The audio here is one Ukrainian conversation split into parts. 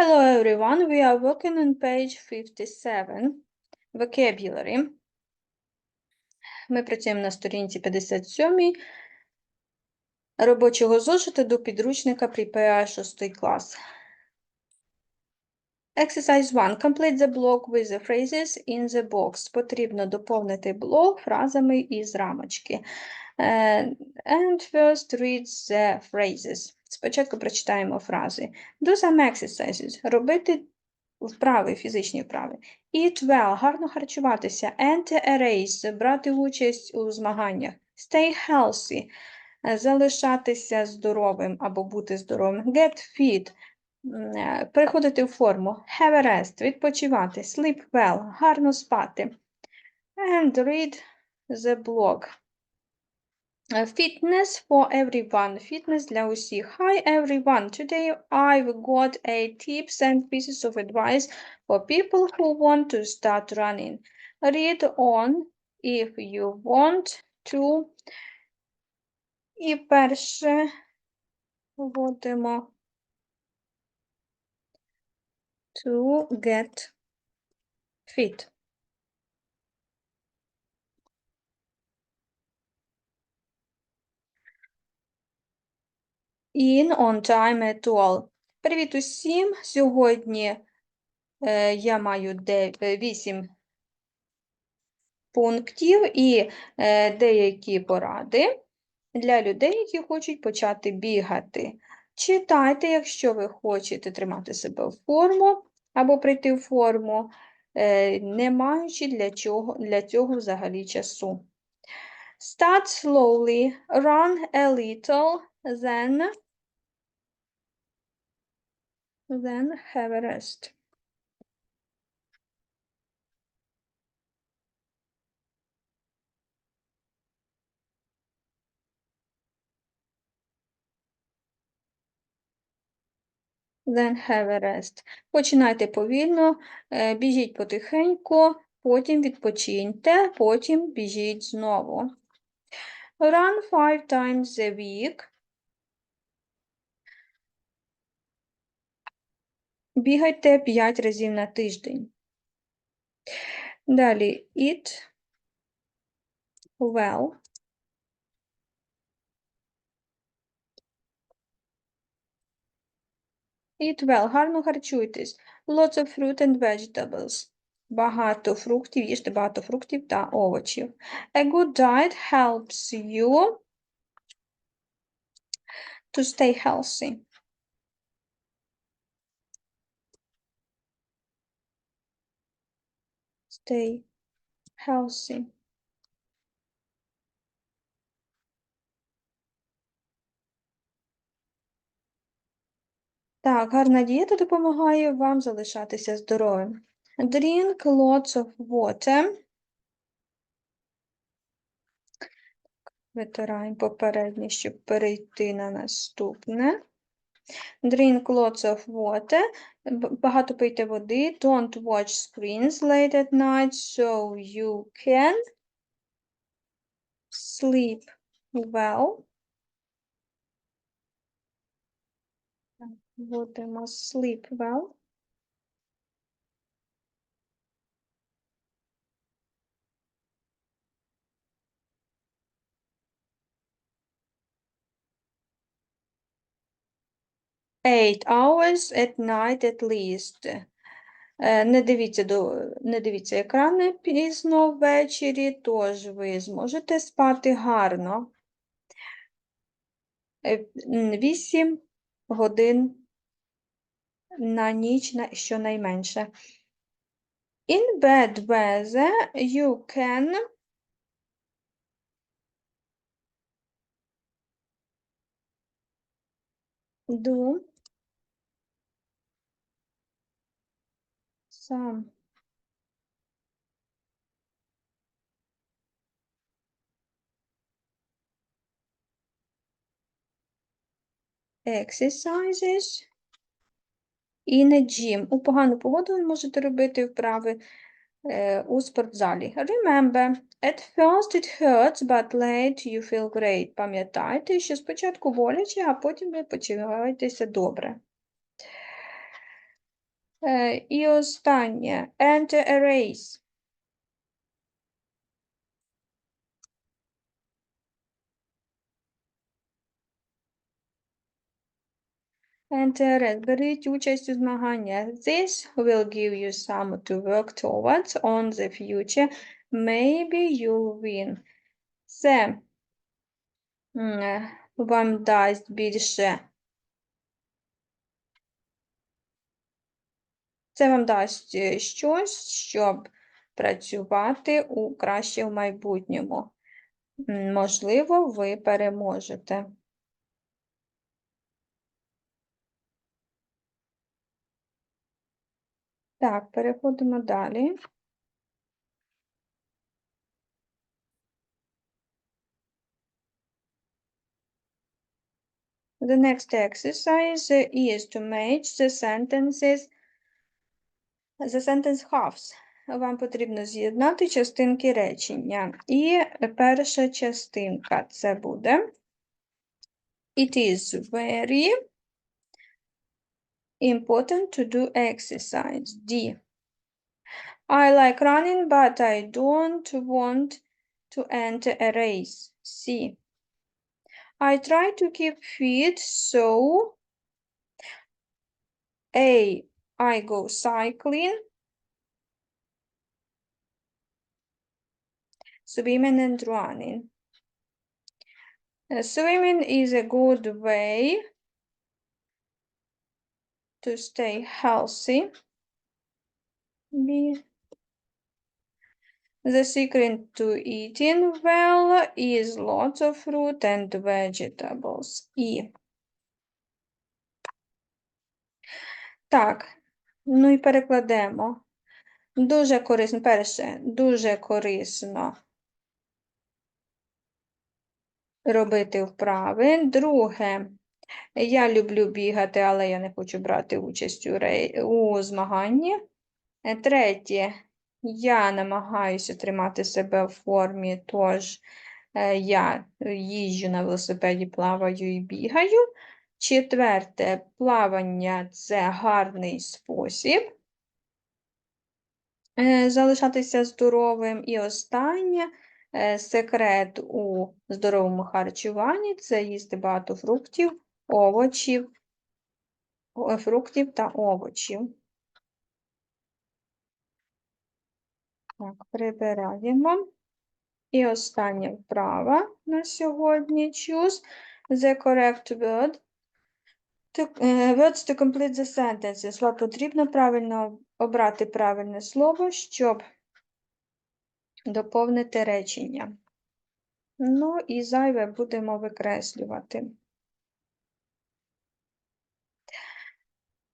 Hello everyone, we are working on page 57, vocabulary. Ми працюємо на сторінці 57 робочого зошита до підручника Prepare 6 клас. Exercise 1. Complete the block with the phrases in the box. Потрібно доповнити блок фразами із рамочки. Е, And first read the phrases. Спочатку прочитаємо фрази. Do some exercises. Робити вправи, фізичні вправи. Eat well. Гарно харчуватися. Enter a race. Брати участь у змаганнях. Stay healthy. Залишатися здоровим або бути здоровим. Get fit. м, Переходити в форму. Have a rest. Відпочивати. Sleep well. Гарно спати. And read the blog. Uh, Fitness for everyone. Фітнес для усіх. Hi everyone. Today I've got a tips and pieces of advice for people who want to start running. Read on if you want to. І перше вводимо to get fit. In on time at all. Привіт усім! Сьогодні е, я маю 8 пунктів і е, деякі поради для людей, які хочуть почати бігати. Читайте, якщо ви хочете тримати себе в форму або прийти в форму, е, не маючи для, чого, для цього взагалі часу. Start slowly, run a little, then then have a rest. Then have a rest. Починайте повільно, е, біжіть потихеньку, потім відпочиньте, потім біжіть знову. Run five times a week. Бігайте 5 разів на тиждень. Далі eat well. Eat well, гарно харчуйтесь. Lots of fruit and vegetables. Багато фруктів, їжте багато фруктів та овочів. A good diet helps you to stay healthy. Stay healthy. Так, гарна дієта допомагає вам залишатися здоровим. Drink lots of water. Витираємо попереднє, щоб перейти на наступне. Drink lots of water. Б- Багато пийте води. Don't watch screens late at night so you can sleep well. Так, Вводимо sleep well. Eight hours at night at least. Е, Не дивіться, до, не дивіться екрани пізно ввечері, тож ви зможете спати гарно. 8 годин на ніч на щонайменше. In bad weather you can do some exercises in a gym. У погану погоду ви можете робити вправи е, у спортзалі. Remember, at first it hurts, but later you feel great. Пам'ятайте, що спочатку боляче, а потім ви почуваєтеся добре. Е, І останнє. Enter a race. Enter a race. Беріть участь у змаганнях. This will give you some to work towards on the future. Maybe you'll win. Це м, е, вам дасть більше. Це вам дасть е, щось, щоб працювати у краще в майбутньому. Можливо, ви переможете. Так, переходимо далі. The next exercise is to match the sentences, the sentence halves. Вам потрібно з'єднати частинки речення. І перша частинка це буде It is very important to do exercise. D. I like running, but I don't want to enter a race. C. I try to keep fit, so A. I go cycling. Swimming and running. Uh, Swimming is a good way to stay healthy. B. The secret to eating well is lots of fruit and vegetables. І. Так, ну і перекладемо. Дуже корисно, перше, дуже корисно робити вправи. Друге, я люблю бігати, але я не хочу брати участь у, рей... у змаганні. Третє, я намагаюся тримати себе в формі, тож е, я їжджу на велосипеді, плаваю і бігаю. Четверте, плавання це гарний спосіб е, залишатися здоровим. І останнє, е, секрет у здоровому харчуванні це їсти багато фруктів, овочів, фруктів та овочів. Так, прибираємо. І остання вправа на сьогодні. Choose the correct word. To, words to complete the sentences. Вам потрібно правильно обрати правильне слово, щоб доповнити речення. Ну і зайве будемо викреслювати.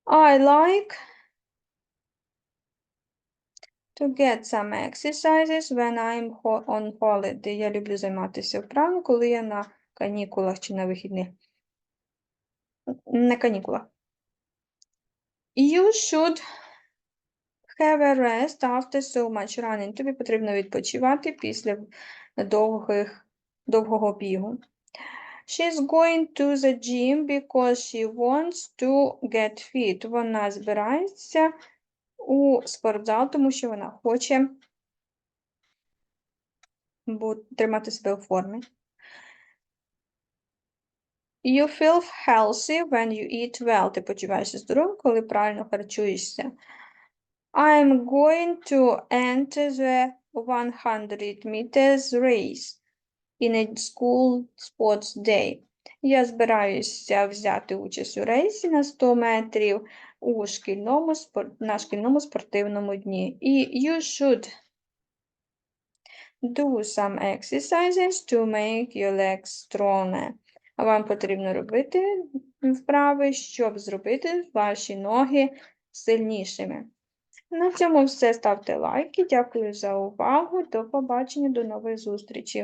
I like to get some exercises when I'm on holiday. Я люблю займатися вправами, коли я на канікулах чи на вихідних. На канікулах. You should have a rest after so much running. Тобі потрібно відпочивати після довгих, довгого бігу. She's going to the gym because she wants to get fit. Вона збирається у спортзал, тому що вона хоче тримати себе у формі. You feel healthy when you eat well. Ти почуваєшся здоровим, коли правильно харчуєшся. I'm going to enter the 100 meters race in a school sports day. Я збираюся взяти участь у рейсі на 100 метрів у шкільному на шкільному спортивному дні. І you should do some exercises to make your legs stronger. Вам потрібно робити вправи, щоб зробити ваші ноги сильнішими. На цьому все. Ставте лайки. Дякую за увагу. До побачення, до нових зустрічей.